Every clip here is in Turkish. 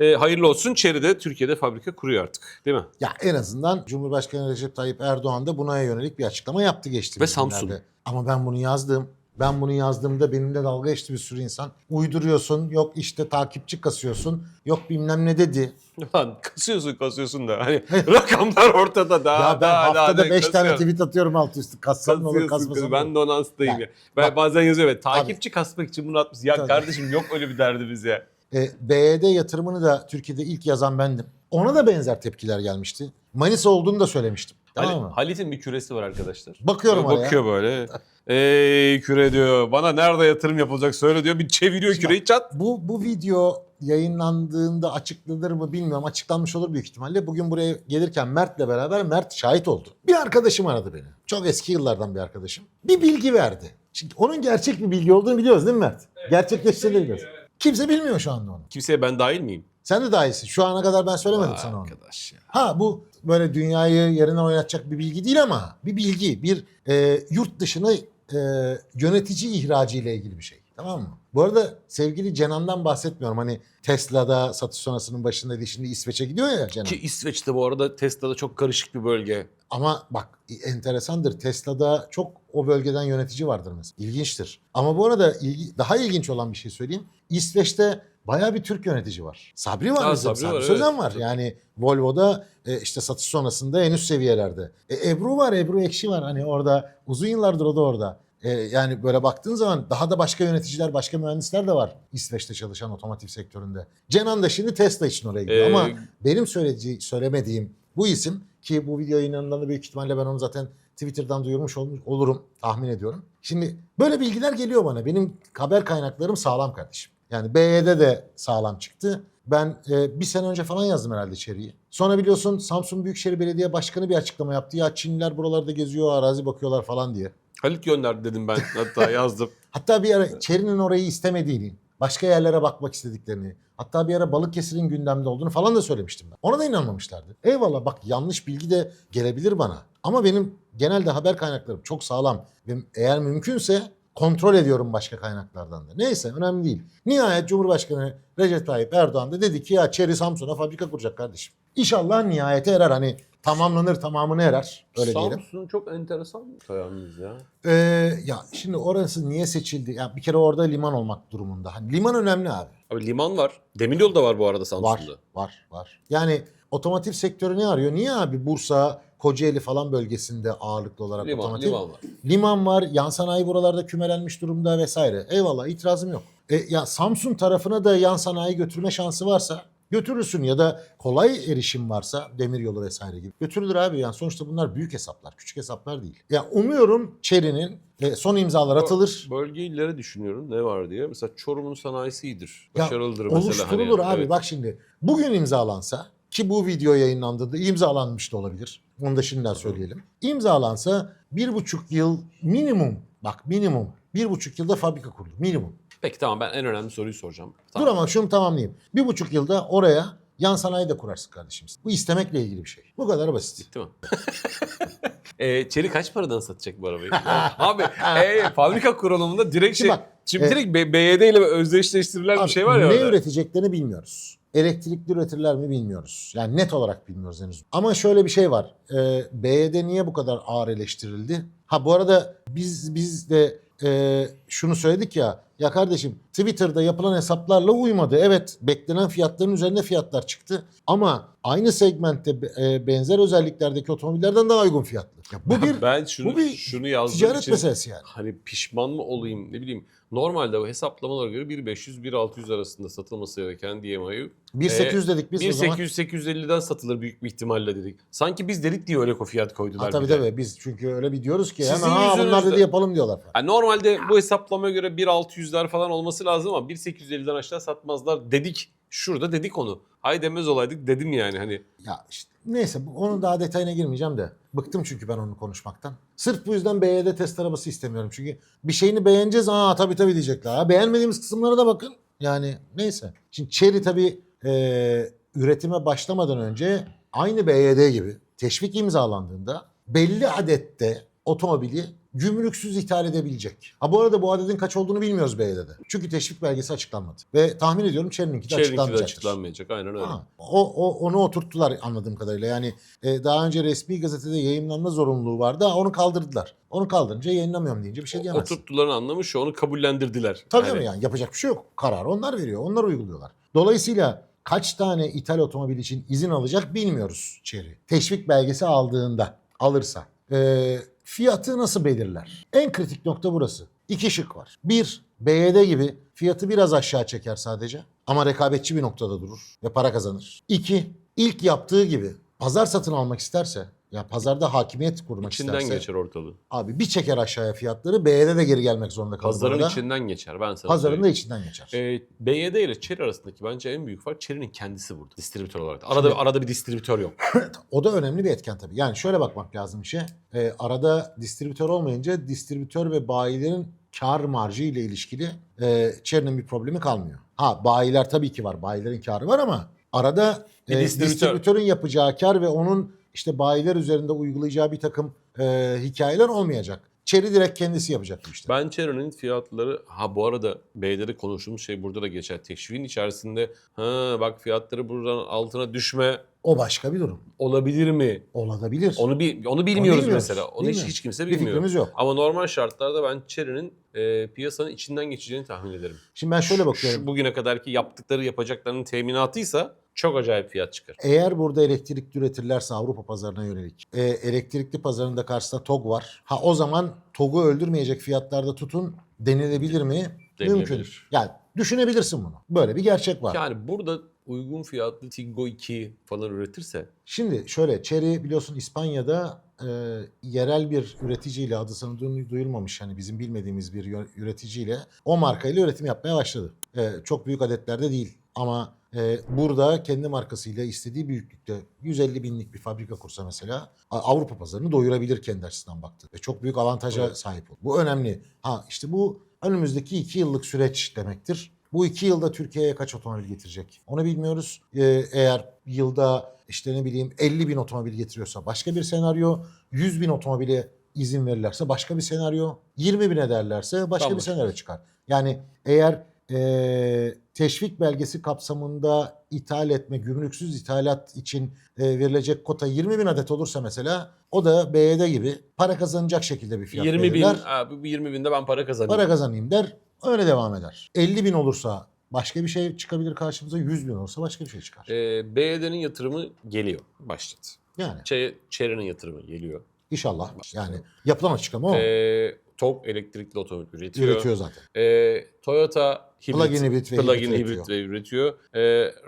E, hayırlı olsun. Chery de Türkiye'de fabrika kuruyor artık. Değil mi? Ya en azından Cumhurbaşkanı Recep Tayyip Erdoğan da buna yönelik bir açıklama yaptı geçtiğimiz Ve günlerde. Ama ben bunu yazdım. Ben bunu yazdığımda benimle dalga geçti bir sürü insan. Uyduruyorsun, yok işte takipçi kasıyorsun, yok bilmem ne dedi. Lan kasıyorsun kasıyorsun da hani rakamlar ortada daha ya ben daha, haftada ne 5 tane tweet atıyorum alt üstü. Kassam ne olur kasmasam Ben de ona hastayım Ya, ya. Ben bak- bazen yazıyorum evet, takipçi kasmak için bunu atmış. Ya Tabii. kardeşim yok öyle bir derdimiz ya. E, BYD yatırımını da Türkiye'de ilk yazan bendim. Ona da benzer tepkiler gelmişti. Manisa olduğunu da söylemiştim. Tamam Hal- mı? Halit'in bir küresi var arkadaşlar. Bakıyorum oraya. Bakıyor böyle. Ey küre diyor. Bana nerede yatırım yapılacak söyle diyor. Bir çeviriyor Şimdi küreyi çat. Bu, bu video yayınlandığında açıklanır mı bilmiyorum. Açıklanmış olur büyük ihtimalle. Bugün buraya gelirken Mert'le beraber Mert şahit oldu. Bir arkadaşım aradı beni. Çok eski yıllardan bir arkadaşım. Bir bilgi verdi. Şimdi onun gerçek bir bilgi olduğunu biliyoruz değil mi Mert? Gerçekleştiğini de biliyoruz. Kimse bilmiyor şu anda onu. Kimseye ben dahil miyim? Sen de dahilsin. Şu ana kadar ben söylemedim sana onu. Arkadaş ya. Ha bu böyle dünyayı yerine oynatacak bir bilgi değil ama bir bilgi, bir e, yurt dışına e, yönetici ihracı ile ilgili bir şey. Tamam mı? Bu arada sevgili Cenan'dan bahsetmiyorum. Hani Tesla'da satış sonrasının başındaydı. Şimdi İsveç'e gidiyor ya Cenan. Ki İsveç'te bu arada Tesla'da çok karışık bir bölge. Ama bak enteresandır. Tesla'da çok o bölgeden yönetici vardır mesela. İlginçtir. Ama bu arada ilgi- daha ilginç olan bir şey söyleyeyim. İsveç'te bayağı bir Türk yönetici var. Sabri var Ha, bizim. Sabri Sabri, var, Sözen evet. var. Yani Volvo'da e, işte satış sonrasında en üst seviyelerde. E, Ebru var. Ebru Ekşi var. Hani orada uzun yıllardır o da orada. E, yani böyle baktığın zaman daha da başka yöneticiler, başka mühendisler de var İsveç'te çalışan otomotiv sektöründe. Cenan da şimdi Tesla için oraya gidiyor. Ee, Ama benim söylediği, söylemediğim bu isim ki bu video yayınlandığında büyük ihtimalle ben onu zaten Twitter'dan duyurmuş olurum tahmin ediyorum. Şimdi böyle bilgiler geliyor bana. Benim haber kaynaklarım sağlam kardeşim. Yani BYD de sağlam çıktı. Ben e, bir sene önce falan yazdım herhalde içeriği. Sonra biliyorsun Samsun Büyükşehir Belediye Başkanı bir açıklama yaptı. Ya Çinliler buralarda geziyor, arazi bakıyorlar falan diye. Halit gönderdi dedim ben hatta yazdım. Hatta bir ara Çeri'nin orayı istemediğini, başka yerlere bakmak istediklerini, hatta bir ara Balıkesir'in gündemde olduğunu falan da söylemiştim ben. Ona da inanmamışlardı. Eyvallah bak yanlış bilgi de gelebilir bana. Ama benim genelde haber kaynaklarım çok sağlam. Ve eğer mümkünse kontrol ediyorum başka kaynaklardan da. Neyse önemli değil. Nihayet Cumhurbaşkanı Recep Tayyip Erdoğan da dedi ki ya Çeri Samsun'a fabrika kuracak kardeşim. İnşallah nihayete erer hani tamamlanır tamamını erer. Öyle diyelim. Samsun çok enteresan bir yalnız ya. Ee, ya şimdi orası niye seçildi? Ya bir kere orada liman olmak durumunda. Hani liman önemli abi. Abi liman var. Demiryolu da var bu arada Samsun'da. Var, var, var. Yani otomotiv sektörü ne arıyor? Niye abi Bursa, Kocaeli falan bölgesinde ağırlıklı olarak Liman, otomotiv? liman var. Liman var, yan sanayi buralarda kümelenmiş durumda vesaire. Eyvallah itirazım yok. E, ya Samsun tarafına da yan sanayi götürme şansı varsa götürürsün ya da kolay erişim varsa demiryolu vesaire gibi. Götürülür abi yani sonuçta bunlar büyük hesaplar, küçük hesaplar değil. Ya umuyorum Çeri'nin e, son imzalar atılır. Bölge illeri düşünüyorum ne var diye. Mesela Çorum'un sanayisi iyidir. Ya, Başarılıdır mesela. Oluşturulur hani. abi Evet. bak şimdi. Bugün imzalansa ki bu video yayınlandığında imzalanmış da olabilir. Onu da şimdiden söyleyelim. İmzalansa bir buçuk yıl minimum bak minimum bir buçuk yılda fabrika kurulur minimum. Peki tamam ben en önemli soruyu soracağım. Dur Tamam. ama şunu tamamlayayım. Bir buçuk yılda oraya yan sanayi de kurarsın kardeşim. Bu istemekle ilgili bir şey. Bu kadar basit. Bitti mi? e, Çelik kaç paradan satacak bu arabayı? Abi e, fabrika kurulumunda direkt şey... Şimdi bak, Şimdi e, direkt BYD ile özdeşleştirilen bir Abi, şey var ya Ne orada. üreteceklerini bilmiyoruz. Elektrikli üretirler mi bilmiyoruz. Yani net olarak bilmiyoruz henüz. Ama şöyle bir şey var. Ee, BYD niye bu kadar ağır eleştirildi? Ha bu arada biz biz de e, şunu söyledik ya. Ya kardeşim Twitter'da yapılan hesaplarla uymadı. Evet beklenen fiyatların üzerinde fiyatlar çıktı. Ama aynı segmentte e, benzer özelliklerdeki otomobillerden daha uygun fiyatlı. Ya bu bir ben şunu, bu bir şunu yazdığım ticaret için meselesi yani. hani pişman mı olayım ne bileyim. Normalde bu hesaplamalara göre 1.500-1.600 arasında satılması gereken DMI'yi 1.800 dedik biz o zaman. 1.800-850'den satılır büyük bir ihtimalle dedik. Sanki biz dedik diye öyle fiyat koydular. Ha, tabii tabii biz çünkü öyle bir diyoruz ki Sizin hemen ha bunlar dedi yapalım diyorlar. Yani normalde bu hesaplamaya göre 1.600'ler falan olması lazım ama 1.850'den aşağı satmazlar dedik. Şurada dedik onu. Hay demez olaydık dedim yani hani. Ya işte neyse onun daha detayına girmeyeceğim de. Bıktım çünkü ben onu konuşmaktan. Sırf bu yüzden BYD test arabası istemiyorum. Çünkü bir şeyini beğeneceğiz. Aa tabii tabii diyecekler. Ha, beğenmediğimiz kısımlara da bakın. Yani neyse. Şimdi Chery tabii e, üretime başlamadan önce aynı BYD gibi teşvik imzalandığında belli adette otomobili gümrüksüz ithal edebilecek. Ha bu arada bu adedin kaç olduğunu bilmiyoruz BYD'de. Çünkü teşvik belgesi açıklanmadı. Ve tahmin ediyorum Çerin'inki de Çevreinki de açıklanmayacaktır. açıklanmayacak. Aynen öyle. Ha, o, o onu oturttular anladığım kadarıyla. Yani e, daha önce resmi gazetede yayınlanma zorunluluğu vardı. Ha, Onu kaldırdılar. Onu kaldırınca yayınlamıyorum deyince bir şey diyemezsin. Oturttuların anlamı şu onu kabullendirdiler. Tabii Yani yani. yani yapacak bir şey yok. Kararı onlar veriyor. Onlar uyguluyorlar. Dolayısıyla kaç tane ithal otomobil için izin alacak bilmiyoruz Chery. Teşvik belgesi aldığında alırsa. Ee, fiyatı nasıl belirler? En kritik nokta burası. İki şık var. Bir, BYD gibi fiyatı biraz aşağı çeker sadece. Ama rekabetçi bir noktada durur ve para kazanır. İki, ilk yaptığı gibi pazar satın almak isterse, ya pazarda hakimiyet kurmak içinden isterse, geçer ortalığı. abi bir çeker aşağıya fiyatları, BYD de geri gelmek zorunda kalır. Pazarın orada. içinden geçer. Ben sana Pazarın da içinden geçer. Ee, BYD ile Chery arasındaki bence en büyük fark Chery'nin kendisi burada. Distribütör olarak. Arada Şimdi- arada bir distribütör yok. O da önemli bir etken tabii. Yani şöyle bakmak lazım işe. Ee, arada distribütör olmayınca distribütör ve bayilerin kar marjı ile ilişkili e, Chery'nin bir problemi kalmıyor. Ha bayiler tabii ki var. Bayilerin karı var ama arada e, distribütör- distribütörün yapacağı kar ve onun işte bayiler üzerinde uygulayacağı bir takım e, hikayeler olmayacak. Chery direkt kendisi yapacak bu işleri. Ben Chery'nin fiyatları ha bu arada B'de konuştuğumuz şey burada da geçer. Teşviğin içerisinde ha bak fiyatları buradan altına düşme O başka bir durum. olabilir mi? Olabilir. Onu bir onu bilmiyoruz bilmiyoruz, mesela. Onu hiç, hiç kimse bir bilmiyor. fikrimiz yok. Ama normal şartlarda ben Chery'nin e, piyasanın içinden geçeceğini tahmin ederim. Şimdi ben şöyle Şu bakıyorum. bugüne kadarki yaptıkları yapacaklarının teminatıysa çok acayip fiyat çıkar. Eğer burada elektrikli üretirlerse Avrupa pazarına yönelik. E, elektrikli pazarında karşısında TOG var. Ha o zaman TOG'u öldürmeyecek fiyatlarda tutun denilebilir mi? Denilebilir. Mümkün. Yani düşünebiyebilirsin bunu. Böyle bir gerçek var. Yani burada uygun fiyatlı Tiggo 2 falan üretirse Şimdi şöyle Chery biliyorsun İspanya'da e, yerel bir üreticiyle adı sana duy- duyulmamış hani bizim bilmediğimiz bir üreticiyle o markayla üretim yapmaya başladı. E, çok büyük adetlerde değil ama e, burada kendi markasıyla istediği büyüklükte 150 binlik bir fabrika kursa mesela Avrupa pazarını doyurabilir kendi açısından baktı. Ve çok büyük avantaja Evet. sahip oldu. Bu önemli. Ha işte bu önümüzdeki iki yıllık süreç demektir. Bu iki yılda Türkiye'ye kaç otomobil getirecek? Onu bilmiyoruz. Ee, eğer yılda işte ne bileyim 50 bin otomobil getiriyorsa başka bir senaryo. 100 bin otomobile izin verirlerse başka bir senaryo. 20 bin ederlerse başka Tamam. bir senaryo çıkar. Yani eğer ee, teşvik belgesi kapsamında ithal etme, gümrüksüz ithalat için e, verilecek kota 20 bin adet olursa mesela o da BYD gibi para kazanacak şekilde bir fiyat 20 bin, belirler. abi bu 20 binde ben para kazanayım. Para kazanayım der. Öyle devam eder. 50 bin olursa başka bir şey çıkabilir karşımıza. 100 bin olursa başka bir şey çıkar. Ee, BYD'nin yatırımı geliyor. Başladı. Yani Ç- Chery'nin yatırımı geliyor. inşallah. Yani yapılan açıklama o. Ee, TOG elektrikli otomobil üretiyor. Üretiyor zaten. Ee, Toyota hibrit, Plug-in hibrit ve plug-in hibrit hibrit ve üretiyor. Ee,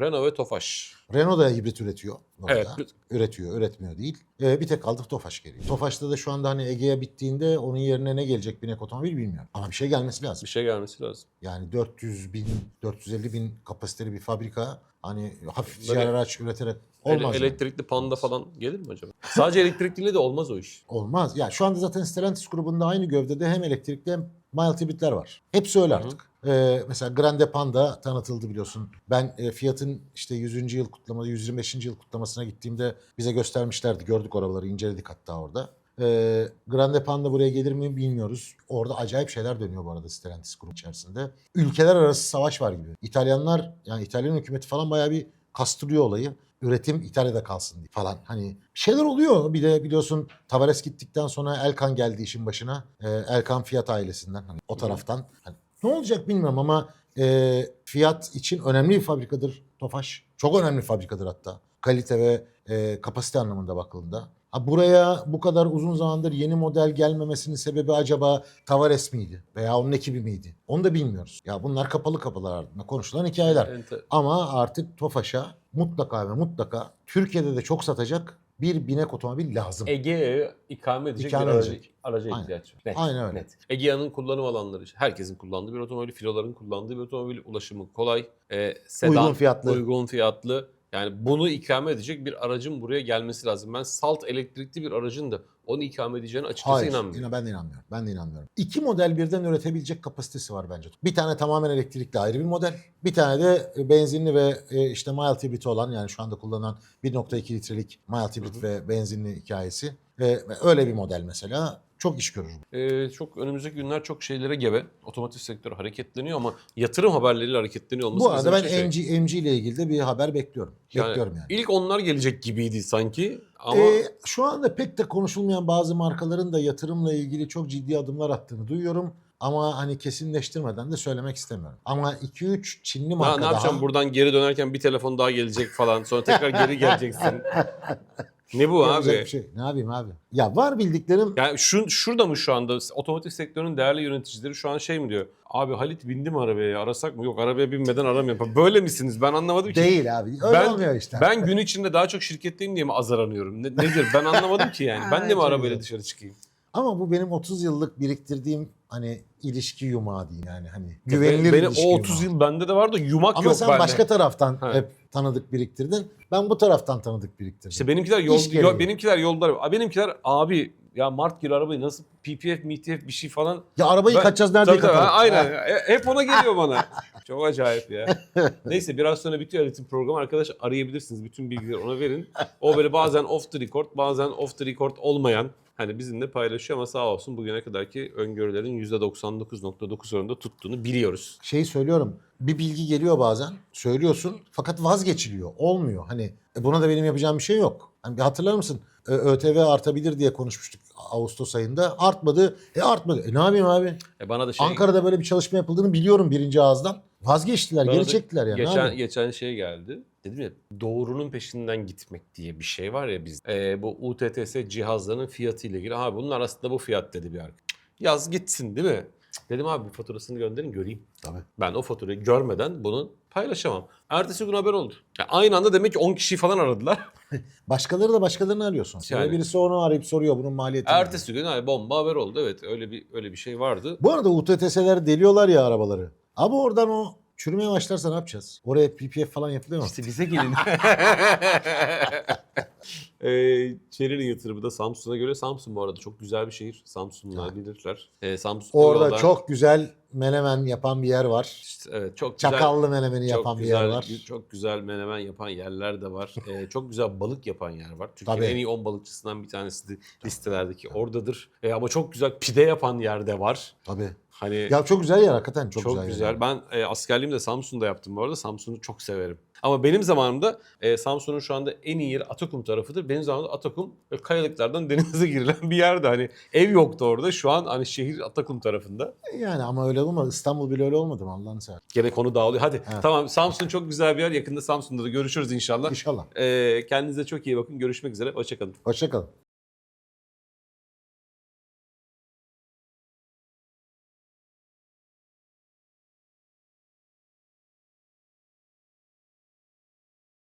Renault ve Tofaş. Renault da hibrit üretiyor. Evet. Üretiyor, üretmiyor değil. Ee, bir tek kaldık Tofaş geliyor. Tofaş'ta da şu anda hani Ege'ye bittiğinde onun yerine ne gelecek binek otomobil bilmiyorum. Ama bir şey gelmesi lazım. Bir şey gelmesi lazım. Yani 400 bin, 450 bin kapasiteli bir fabrika hani hafif ticari araç üreterek Ele- olmaz. yani. elektrikli panda falan gelir mi acaba? Sadece elektrikliyle de olmaz o iş. Olmaz. Ya şu anda zaten Stellantis grubunda aynı gövdede hem elektrikli hem mild hibritler var. Hepsi öyle artık. Ee, mesela Grande Panda tanıtıldı biliyorsun. Ben e, Fiat'ın işte 100. yıl kutlama, 125. yıl kutlamasına gittiğimde bize göstermişlerdi. Gördük oraları, inceledik hatta orada. Ee, Grande Panda buraya gelir mi bilmiyoruz. Orada acayip şeyler dönüyor bu arada Stellantis grubu içerisinde. Ülkeler arası savaş var gibi. İtalyanlar yani İtalyan hükümeti falan bayağı bir kastırıyor olayı. Üretim İtalya'da kalsın diye falan. Hani bir şeyler oluyor. Bir de biliyorsun Tavares gittikten sonra Elkan geldi işin başına. Ee, Elkan Fiat ailesinden hani o taraftan. Hani ne olacak bilmiyorum ama e, Fiat için önemli bir fabrikadır Tofaş. Çok önemli bir fabrikadır hatta. Kalite ve e, kapasite anlamında bakıldığında. Ha buraya bu kadar uzun zamandır yeni model gelmemesinin sebebi acaba Tavares miydi? Veya onun ekibi miydi? Onu da bilmiyoruz. Ya bunlar kapalı kapılar ardında konuşulan hikayeler. Ama artık Tofaş'a mutlaka ve mutlaka Türkiye'de de çok satacak bir binek otomobil lazım. Ege'ye ikame edecek İkame bir aracı, edecek. araca Aynen. ihtiyaç var. Net, Aynen öyle. Net. Egea'nın kullanım alanları, herkesin kullandığı bir otomobil, filoların kullandığı bir otomobil, ulaşımı kolay, e, sedan, Uygun fiyatlı. uygun fiyatlı. Yani bunu ikame edecek bir aracın buraya gelmesi lazım. Ben salt elektrikli bir aracın da onu ikame edeceğine açıkçası Hayır, inanmıyorum. yine ben de inanmıyorum. Ben de inanmıyorum. İki model birden üretebilecek kapasitesi var bence. Bir tane tamamen elektrikli ayrı bir model. Bir tane de benzinli ve e, işte mild hibrit olan yani şu anda kullanılan 1.2 litrelik mild hibrit ve benzinli hikayesi. Ee, öyle bir model mesela çok iş görür. Ee, çok önümüzdeki günler çok şeylere gebe. Otomotiv sektörü hareketleniyor ama yatırım haberleriyle hareketleniyor olması Bu arada ben şey. MG, MG ile ilgili de bir haber bekliyorum. Yani bekliyorum yani. İlk onlar gelecek gibiydi sanki ama Ee, şu anda pek de konuşulmayan bazı markaların da yatırımla ilgili çok ciddi adımlar attığını duyuyorum. Ama hani kesinleştirmeden de söylemek istemiyorum. Ama 2-3 Çinli Ha, marka ne daha... yapacağım buradan geri dönerken bir telefon daha gelecek falan. Sonra tekrar geri geleceksin. Ne bu Yapacak abi? bir şey. Ne yapayım abi? Ya var bildiklerim Yani şu, şurada mı şu anda otomotiv sektörünün değerli yöneticileri şu an şey mi diyor? Abi Halit bindi mi arabaya arasak mı? Yok arabaya binmeden aramıyor. Böyle misiniz? Ben anlamadım ki. değil abi. Öyle ben, olmuyor işte. Ben gün içinde daha çok şirketteyim diye mi azar aranıyorum? Ne- nedir? Ben anlamadım ki yani. Ben de mi arabayla dışarı çıkayım? Ama bu benim 30 yıllık biriktirdiğim hani ilişki yumağı diyeyim yani hani güvenilir Beni ilişki o 30 yumağı. yıl bende de var da yumak Ama yok sen bende. başka taraftan Ha. hep tanıdık biriktirdin. Ben bu taraftan tanıdık biriktirdim. İşte benimkiler yol, İş gereği. yol- benimkiler yolda. Aa, Benimkiler abi ya Mart gir arabayı nasıl PPF, MTF bir şey falan. ya arabayı Ben- kaçacağız nerede Tabii tabii, aynen. E, Hep ona geliyor bana. Çok acayip ya. Neyse biraz sonra bitiyor Halit'in programı. Arkadaş arayabilirsiniz. Bütün bilgileri ona verin. O böyle bazen off the record, bazen off the record olmayan hani bizimle paylaşıyor ama sağ olsun bugüne kadarki öngörülerin %99.9 oranında tuttuğunu biliyoruz. Şeyi söylüyorum. Bir bilgi geliyor bazen. Söylüyorsun fakat vazgeçiliyor. Olmuyor. Hani e, buna da benim yapacağım bir şey yok. Hani bir hatırlar mısın? ÖTV artabilir diye konuşmuştuk Ağustos ayında. Artmadı. E artmadı. E ne yapayım abi? E bana da şey Ankara'da böyle bir çalışma yapıldığını biliyorum birinci ağızdan. Vazgeçtiler, Bana geri çektiler yani. Geçen, abi. geçen şey geldi. Dedim ya doğrunun peşinden gitmek diye bir şey var ya biz. Ee, bu UTTS cihazlarının fiyatı ile ilgili. Abi bunlar aslında bu fiyat dedi bir arkadaş. Yaz gitsin değil mi? Dedim abi bir faturasını gönderin göreyim. Tabii. Ben o faturayı görmeden bunu paylaşamam. Ertesi gün haber oldu. Ya aynı anda demek ki 10 kişi falan aradılar. Başkaları da başkalarını arıyorsun. Sonra Yani. birisi onu arayıp soruyor bunun maliyeti. ne? Ertesi gün abi bomba haber oldu. Evet öyle bir öyle bir şey vardı. Bu arada UTTS'ler deliyorlar ya arabaları. Abi oradan o çürümeye başlarsa ne yapacağız? Oraya PPF falan yapılıyor mu? İşte bize gelin. ee, Chery'nin yatırımı da Samsun'a göre. Samsun bu arada çok güzel bir şehir. Samsunlular bilirler. Ee, Samsun Orada yoldan- çok güzel menemen yapan bir yer var. İşte evet çok güzel. Çakallı menemeni çok yapan bir güzel, yer var. Çok güzel menemen yapan yerler de var. Ee, çok güzel balık yapan yer var. Türkiye'nin Tabii. en iyi 10 balıkçısından bir tanesi de listelerdeki oradadır. Ee, ama çok güzel pide yapan yer de var. Tabii. Hani Ya çok güzel yer hakikaten çok, çok, güzel. güzel. yer. Ben e, askerliğimi de Samsun'da yaptım bu arada. Samsun'u çok severim. Ama benim zamanımda e, Samsun'un şu anda en iyi yeri Atakum tarafıdır. Benim zamanımda Atakum böyle kayalıklardan denize girilen bir yerdi. Hani ev yoktu orada. Şu an hani şehir Atakum tarafında. Yani ama öyle olmadı. İstanbul bile öyle olmadı mı Allah'ını seversen. Gene konu dağılıyor. Hadi Evet. tamam Samsun çok güzel bir yer. Yakında Samsun'da da görüşürüz inşallah. İnşallah. E, kendinize çok iyi bakın. Görüşmek üzere. Hoşçakalın. Hoşçakalın.